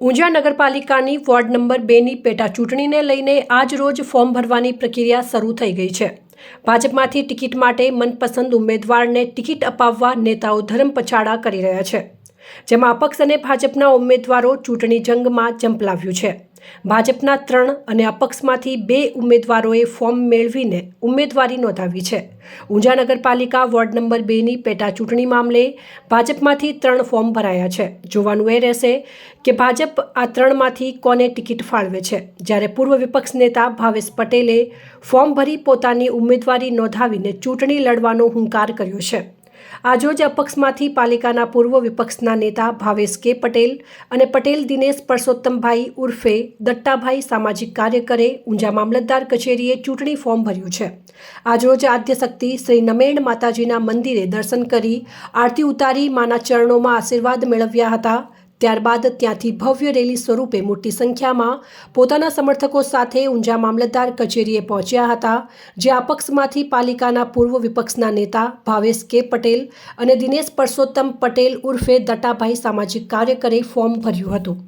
ઊંઝા નગરપાલિકાની ward number બેની પેટા ચૂંટણીને લઈને આજ રોજ ફોર્મ ભરવાની પ્રક્રિયા શરૂ થઈ ગઈ છે. ભાજપમાંથી ટિકિટ માટે મનપસંદ ઉમેદવારને ટિકિટ અપાવવા નેતાઓ ધર્મપછાડા કરી રહ્યા છે. જેમાં અપક્ષ અને ભાજપના ઉમેદવારો ચૂંટણી જંગમાં ઝંપલાવ્યું છે. ભાજપના ત્રણ અને અપક્ષમાંથી બે ઉમેદવારોએ ફોર્મ મેળવીને ઉમેદવારી નોંધાવી છે. ઊંઝા નગરપાલિકા વોર્ડ નંબર બેની પેટા ચૂંટણી મામલે ભાજપમાંથી ત્રણ ફોર્મ ભરાયા છે. જોવાનું એ રહેશે કે ભાજપ આ ત્રણમાંથી કોને ટિકિટ ફાળવે છે. જ્યારે પૂર્વ વિપક્ષ નેતા ભાવેશ પટેલે ફોર્મ ભરી પોતાની ઉમેદવારી નોંધાવીને ચૂંટણી લડવાનો હુંકાર કર્યો છે. આજરોજ અપક્ષમાંથી પાલિકાના પૂર્વ વિપક્ષના નેતા ભાવેશ કે પટેલ અને પટેલ દિનેશ પરસોત્તમભાઈ ઉર્ફે દટ્ટાભાઈ સામાજિક કાર્યકરે ઊંઝા મામલતદાર કચેરીએ ચૂંટણી ફોર્મ ભર્યું છે. આજરોજ આદ્યશક્તિ શ્રી નમેણ માતાજીના મંદિરે દર્શન કરી આરતી ઉતારી માના ચરણોમાં આશીર્વાદ મેળવ્યા હતા. ત્યારબાદ ત્યાંથી ભવ્ય રેલી સ્વરૂપે મોટી સંખ્યામાં પોતાના સમર્થકો સાથે ઊંઝા મામલતદાર કચેરીએ પહોંચ્યા હતા, જે અપક્ષમાંથી પાલિકાના પૂર્વ વિપક્ષના નેતા ભાવેશ કે પટેલ અને દિનેશ પરસોત્તમ પટેલ ઉર્ફે દટાભાઈ સામાજિક કાર્યકરે ફોર્મ ભર્યું હતું.